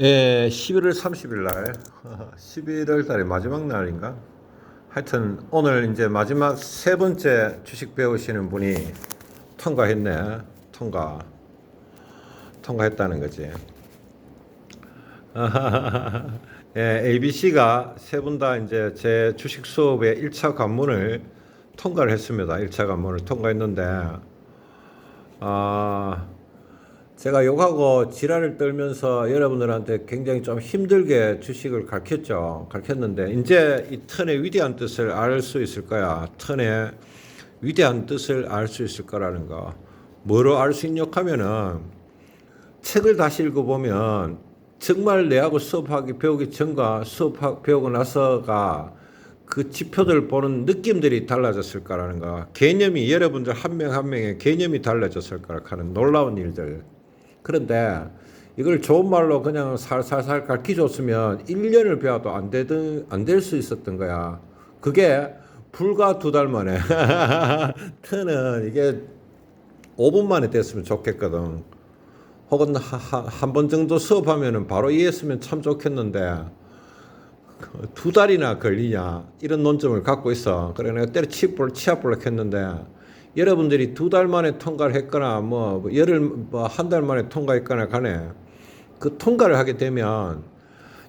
예, 11월 30일 날, 11월 달의 마지막 날인가? 하여튼 오늘 이제 마지막 세 번째 주식 배우시는 분이 통과했네. 통과. 통과했다는 거지. 예, ABC가 세 분 다 이제 제 주식 수업의 1차 관문을 통과를 했습니다. 1차 관문을 통과했는데, 아, 제가 욕하고 지랄을 떨면서 여러분들한테 굉장히 좀 힘들게 주식을 가르쳤죠. 가르쳤는데 이제 이 턴의 위대한 뜻을 알 수 있을 거야. 턴의 위대한 뜻을 알 수 있을 거라는 거. 뭐로 알 수 있냐 하면은 책을 다시 읽어보면 정말 내하고 수업하기 배우기 전과 수업 배우고 나서가 그 지표들 보는 느낌들이 달라졌을 거라는 거. 개념이 여러분들 한명한 명의 개념이 달라졌을 거라 하는 놀라운 일들. 그런데 이걸 좋은 말로 그냥 살살살 가르쳐 줬으면 1년을 배워도 안 되든 안 될 수 있었던 거야. 그게 불과 두 달 만에 트는 이게 5분 만에 됐으면 좋겠거든. 혹은 한 번 정도 수업하면은 바로 이해했으면 참 좋겠는데 그두 달이나 걸리냐 이런 논점을 갖고 있어. 그래 내가 때려 치압불 치압불락 했는데 여러분들이 두 달 만에 통과를 했거나 뭐 열흘 뭐 한 달 만에 통과했거나 간에 그 통과를 하게 되면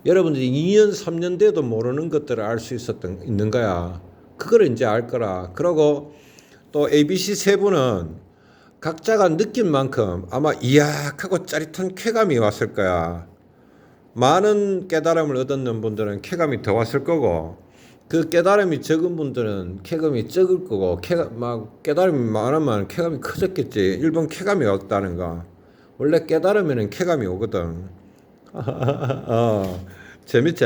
여러분들이 2년 3년 돼도 모르는 것들을 알 수 있었던 있는 거야. 그걸 이제 알 거라. 그러고 또 ABC 세 분은 각자가 느낀 만큼 아마 이약하고 짜릿한 쾌감이 왔을 거야. 많은 깨달음을 얻었는 분들은 쾌감이 더 왔을 거고 그 깨달음이 적은 분들은 쾌감이 적을 거고 쾌감 막 깨달음이 많으면 쾌감이 커졌겠지. 일본 쾌감이 왔다는 거. 원래 깨달으면은 쾌감이 오거든. 어, 재밌지?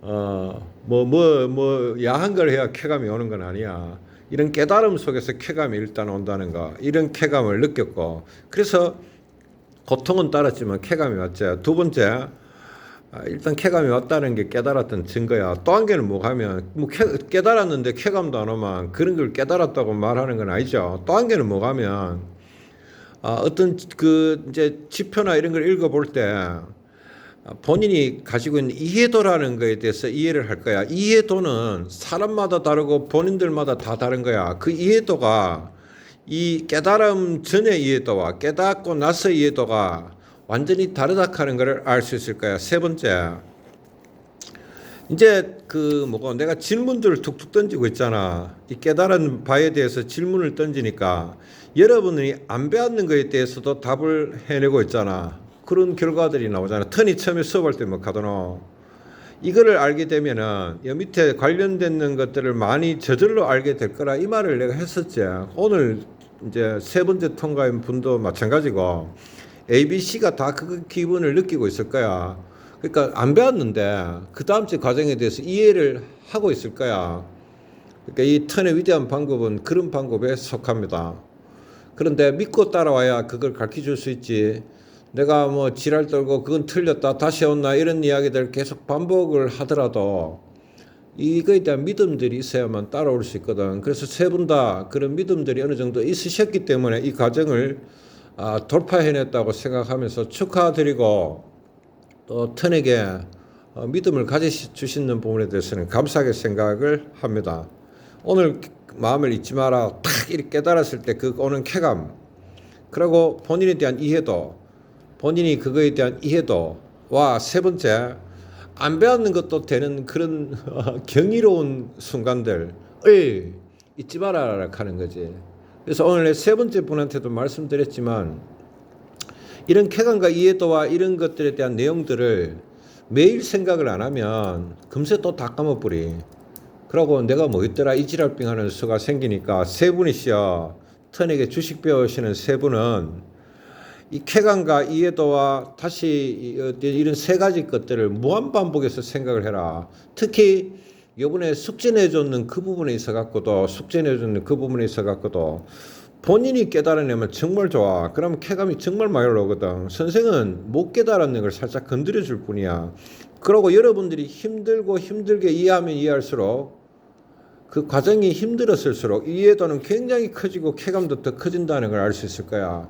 어, 뭐, 뭐, 뭐, 야한 걸 해야 쾌감이 오는 건 아니야. 이런 깨달음 속에서 쾌감이 일단 온다는 거. 이런 쾌감을 느꼈고. 그래서 고통은 따랐지만 쾌감이 왔지. 두 번째, 아, 일단 쾌감이 왔다는 게 깨달았던 증거야. 또 한 개는 뭐 하면 뭐 쾌, 깨달았는데 쾌감도 안 오면 그런 걸 깨달았다고 말하는 건 아니죠. 또 한 개는 뭐 하면 아, 어떤 그 이제 지표나 이런 걸 읽어볼 때 본인이 가지고 있는 이해도라는 거에 대해서 이해를 할 거야. 이해도는 사람마다 다르고 본인들마다 다 다른 거야. 그 이해도가 이 깨달음 전의 이해도와 깨닫고 나서 이해도가 완전히 다르다 하는 것을 알 수 있을 거야. 세 번째. 이제 그 뭐고 내가 질문들을 툭툭 던지고 있잖아. 이 깨달은 바에 대해서 질문을 던지니까 여러분이 안 배웠는 거에 대해서도 답을 해내고 있잖아. 그런 결과들이 나오잖아. 턴이 처음에 수업할 때뭐 가더노. 이거를 알게 되면은 여 밑에 관련되는 것들을 많이 저절로 알게 될 거라 이 말을 내가 했었지. 오늘 이제 세 번째 통과인 분도 마찬가지고 ABC가 다 그 기분을 느끼고 있을 거야. 그러니까 안 배웠는데 그 다음 주 과정에 대해서 이해를 하고 있을 거야. 그러니까 이 턴의 위대한 방법은 그런 방법에 속합니다. 그런데 믿고 따라와야 그걸 가르쳐 줄 수 있지. 내가 뭐 지랄 떨고 그건 틀렸다 다시 온나 이런 이야기들 계속 반복을 하더라도 이거에 대한 믿음들이 있어야만 따라올 수 있거든. 그래서 세 분 다 그런 믿음들이 어느 정도 있으셨기 때문에 이 과정을 아, 돌파해냈다고 생각하면서 축하드리고 또 턴에게 어, 믿음을 가져주시는 부분에 대해서는 감사하게 생각을 합니다. 오늘 마음을 잊지 마라. 탁 이렇게 깨달았을 때 그 오는 쾌감. 그리고 본인에 대한 이해도, 본인이 그거에 대한 이해도와 세 번째, 안 배웠는 것도 되는 그런 경이로운 순간들을 잊지 마라 하는 거지. 그래서 오늘 세 번째 분한테도 말씀드렸지만 이런 쾌감과 이해도와 이런 것들에 대한 내용들을 매일 생각을 안 하면 금세 또 다 까먹버리. 그러고 내가 뭐 있더라 이 지랄빙 하는 수가 생기니까 세 분이시여 턴에게 주식 배우시는 세 분은 이 쾌감과 이해도와 다시 이런 세 가지 것들을 무한 반복해서 생각을 해라. 특히 요번에 숙제 내줬는 그 부분에 있어 갖고도 숙제 내줬는 그 부분에 있어 갖고도 본인이 깨달아내면 정말 좋아. 그럼 쾌감이 정말 많이 올라오거든. 선생은 못 깨달았는 걸 살짝 건드려 줄 뿐이야. 그러고 여러분들이 힘들고 힘들게 이해하면 이해할수록 그 과정이 힘들었을수록 이해도는 굉장히 커지고 쾌감도 더 커진다는 걸 알 수 있을 거야.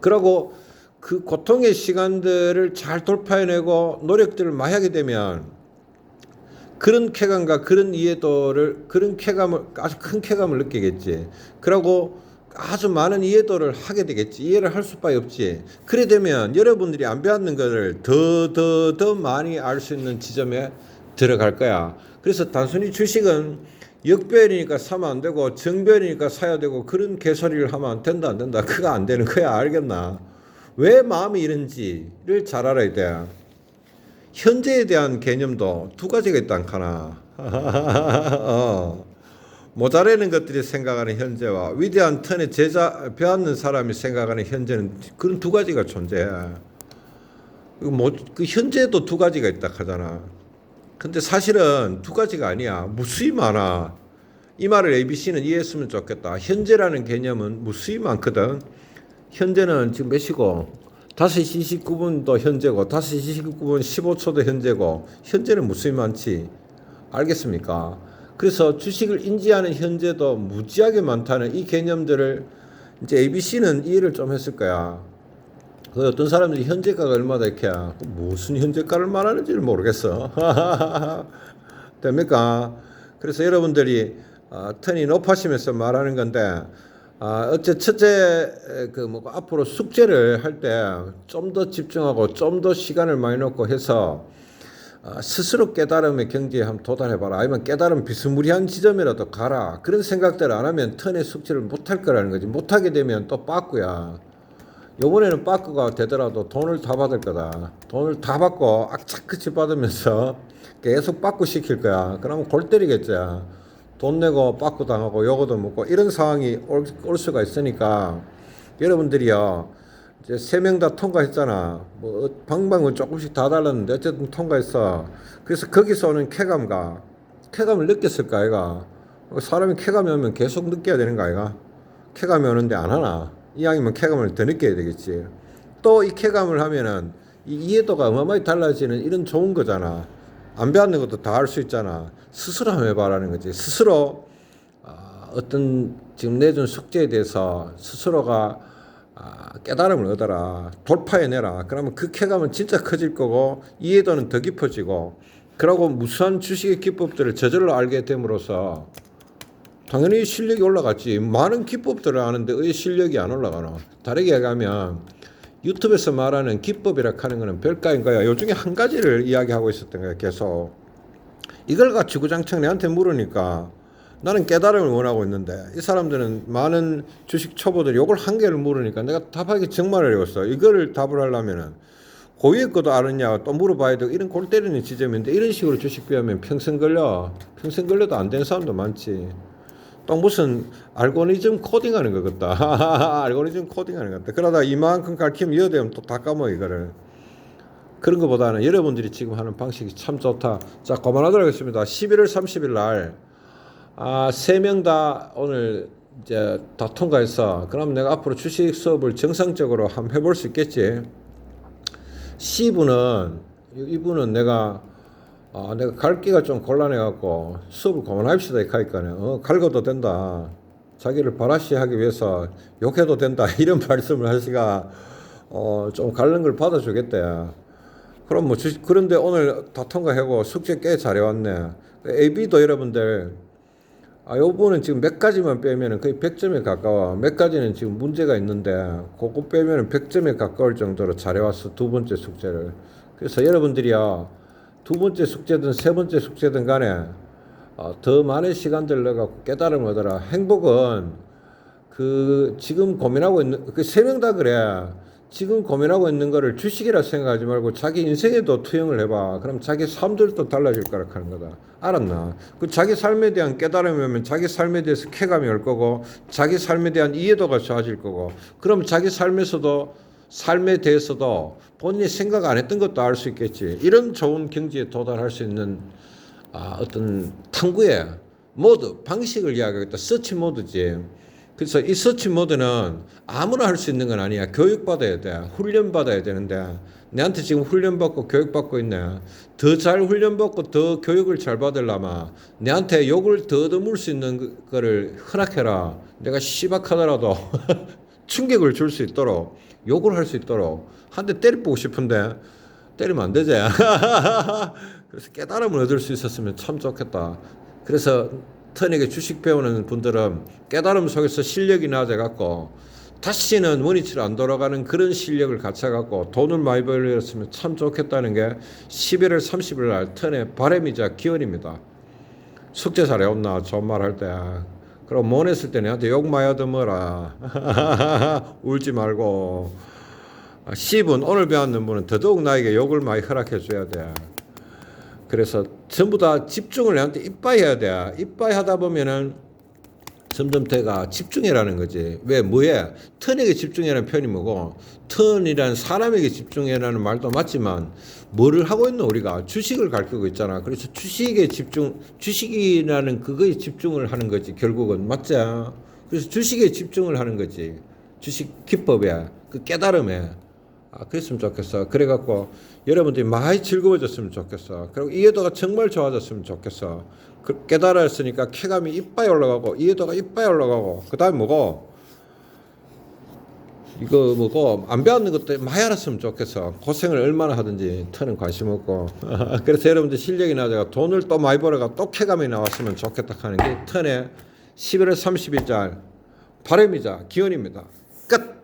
그러고 그 고통의 시간들을 잘 돌파해내고 노력들을 많이 하게 되면 그런 쾌감과 그런 이해도를 그런 쾌감을 아주 큰 쾌감을 느끼겠지. 그러고 아주 많은 이해도를 하게 되겠지. 이해를 할 수밖에 없지. 그래 되면 여러분들이 안 배웠는 것을 더 더 더 많이 알 수 있는 지점에 들어갈 거야. 그래서 단순히 주식은 역별이니까 사면 안 되고 정별이니까 사야 되고 그런 개소리를 하면 안 된다 안 된다. 그거 안 되는 거야. 알겠나? 왜 마음이 이런지를 잘 알아야 돼. 현재에 대한 개념도 두 가지가 있다 않카나. 어. 모자라는 것들이 생각하는 현재와 위대한 턴의 제자 배웠는 사람이 생각하는 현재는 그런 두 가지가 존재해. 그 뭐, 그 현재도 두 가지가 있다 하잖아. 근데 사실은 두 가지가 아니야. 무수히 많아. 이 말을 ABC는 이해했으면 좋겠다. 현재라는 개념은 무수히 많거든. 현재는 지금 몇 시고? 5시 29분도 현재고, 5시 29분 15초도 현재고, 현재는 무수히 많지. 알겠습니까? 그래서 주식을 인지하는 현재도 무지하게 많다는 이 개념들을 이제 ABC는 이해를 좀 했을 거야. 그 어떤 사람들이 현재가가 얼마다 이렇게 무슨 현재가를 말하는지를 모르겠어. 됩니까? 그래서 여러분들이 어, 턴이 높아지면서 말하는 건데 아, 어째 첫째 그 뭐 앞으로 숙제를 할 때 좀 더 집중하고 좀 더 시간을 많이 놓고 해서 아, 스스로 깨달음의 경지에 한번 도달해봐라. 아니면 깨달음 비스무리한 지점이라도 가라. 그런 생각들 안 하면 턴의 숙제를 못할 거라는 거지. 못하게 되면 또 빠꾸야. 요번에는 빠꾸가 되더라도 돈을 다 받을 거다. 돈을 다 받고 악착같이 받으면서 계속 빠꾸 시킬 거야. 그러면 골 때리겠지. 돈 내고 빠꾸 당하고 요거도 먹고 이런 상황이 올, 올 수가 있으니까 여러분들이요. 이제 세 명 다 통과했잖아. 뭐 어, 방방은 조금씩 다 달랐는데 어쨌든 통과했어. 그래서 거기서 오는 쾌감과 쾌감을 느꼈을까 아이가. 사람이 쾌감이 오면 계속 느껴야 되는 거 아이가. 쾌감이 오는데 안 하나. 이왕이면 쾌감을 더 느껴야 되겠지. 또 이 쾌감을 하면은 이 이해도가 어마어마하게 달라지는 이런 좋은 거잖아. 안 배웠는 것도 다 할 수 있잖아. 스스로 한번 해봐라는 거지. 스스로 아, 어떤 지금 내준 숙제에 대해서 스스로가 아, 깨달음을 얻어라. 돌파해내라. 그러면 그 쾌감은 진짜 커질 거고 이해도는 더 깊어지고 그러고 무수한 주식의 기법들을 저절로 알게 됨으로써 당연히 실력이 올라갔지. 많은 기법들을 아는데 왜 실력이 안 올라가노? 다르게 얘기하면 유튜브에서 말하는 기법이라 하는 거는 별가인 거야. 요 중에 한 가지를 이야기하고 있었던 거야. 계속. 이걸 가지고 장창 내한테 물으니까 나는 깨달음을 원하고 있는데 이 사람들은 많은 주식 초보들이 요걸 한 개를 물으니까 내가 답하기 정말 어려웠어. 이거를 답을 하려면은 고위의 것도 아느냐 또 물어봐야 되고 이런 골 때리는 지점인데 이런 식으로 주식 배우면 평생 걸려. 평생 걸려도 안 되는 사람도 많지. 또 무슨 알고리즘 코딩하는 것 같다. 알고리즘 코딩하는 것 같다. 그러다 이만큼 가르치면 여되면 또 다 까먹어 이거를. 그런 것보다는 여러분들이 지금 하는 방식이 참 좋다. 자, 그만하도록 하겠습니다. 11월 30일 날, 아, 세 명 다 오늘 이제 다 통과했어. 그럼 내가 앞으로 주식 수업을 정상적으로 한번 해볼 수 있겠지. C분은, 이분은 내가, 아, 내가 갈기가 좀 곤란해갖고 수업을 그만합시다. 하니까, 어, 갈고도 된다. 자기를 바라시 하기 위해서 욕해도 된다. 이런 말씀을 하시가, 어, 좀 갈른 걸 받아주겠대. 그럼 뭐 주, 그런데 오늘 다 통과하고 숙제 꽤 잘해왔네. AB도 여러분들 아 요번은 지금 몇 가지만 빼면은 거의 100점에 가까워. 몇 가지는 지금 문제가 있는데 그거 빼면은 100점에 가까울 정도로 잘해왔어 두 번째 숙제를. 그래서 여러분들이요 두 번째 숙제든 세 번째 숙제든 간에 어, 더 많은 시간들 넣어갖고 깨달음 얻어라. 행복은 그 지금 고민하고 있는 그 세 명 다 그래. 지금 고민하고 있는 거를 주식이라 생각하지 말고 자기 인생에도 투영을 해봐. 그럼 자기 삶들도 달라질 거라 하는 거다. 알았나? 그 자기 삶에 대한 깨달음이 오면 자기 삶에 대해서 쾌감이 올 거고, 자기 삶에 대한 이해도가 좋아질 거고, 그럼 자기 삶에서도 삶에 대해서도 본인이 생각 안 했던 것도 알 수 있겠지. 이런 좋은 경지에 도달할 수 있는 아, 어떤 탐구의 모드, 방식을 이야기하겠다. 서치 모드지. 그래서 이 서치 모드는 아무나 할 수 있는 건 아니야. 교육받아야 돼. 훈련받아야 되는데 내한테 지금 훈련받고 교육받고 있네. 더 잘 훈련받고 더 교육을 잘 받으려면 내한테 욕을 더 얻어물 수 있는 거를 허락해라. 내가 시박하더라도 충격을 줄 수 있도록 욕을 할 수 있도록 한 대 때려보고 싶은데 때리면 안 되지. 그래서 깨달음을 얻을 수 있었으면 참 좋겠다. 그래서 턴에게 주식 배우는 분들은 깨달음 속에서 실력이 낮아갖고 다시는 원위치로 안 돌아가는 그런 실력을 갖춰갖고 돈을 많이 벌렸으면 참 좋겠다는 게 11월 30일 날 턴의 바람이자 기원입니다. 숙제 잘해온나 좋은 말할 때. 그럼 못 했을 때 내한테 욕 많이 하더머라. 울지 말고. 10은 오늘 배웠는 분은 더더욱 나에게 욕을 많이 허락해 줘야 돼. 그래서 전부 다 집중을 내한테 이빠이 해야 돼. 이빠이 하다 보면은 점점 대가 집중해라는 거지. 왜 뭐에 턴에게 집중해라는 표현이 뭐고 턴이란 사람에게 집중해라는 말도 맞지만 뭐를 하고 있는 우리가 주식을 가르치고 있잖아. 그래서 주식에 집중, 주식이라는 그거에 집중을 하는 거지. 결국은 맞지? 그래서 주식에 집중을 하는 거지. 주식 기법에 그 깨달음에 아, 그랬으면 좋겠어. 그래갖고 여러분들이 많이 즐거워졌으면 좋겠어. 그리고 이해도가 정말 좋아졌으면 좋겠어. 그 깨달았으니까 쾌감이 이빠이 올라가고 이해도가 이빠이 올라가고 그 다음에 뭐고 이거 뭐고 안 배웠는 것도 많이 알았으면 좋겠어. 고생을 얼마나 하든지 터는 관심 없고 그래서 여러분들 실력이 낮아가 돈을 또 많이 벌어가 또 쾌감이 나왔으면 좋겠다 하는 게 턴의 11월 30일 자 바람이자 기원입니다. 끝.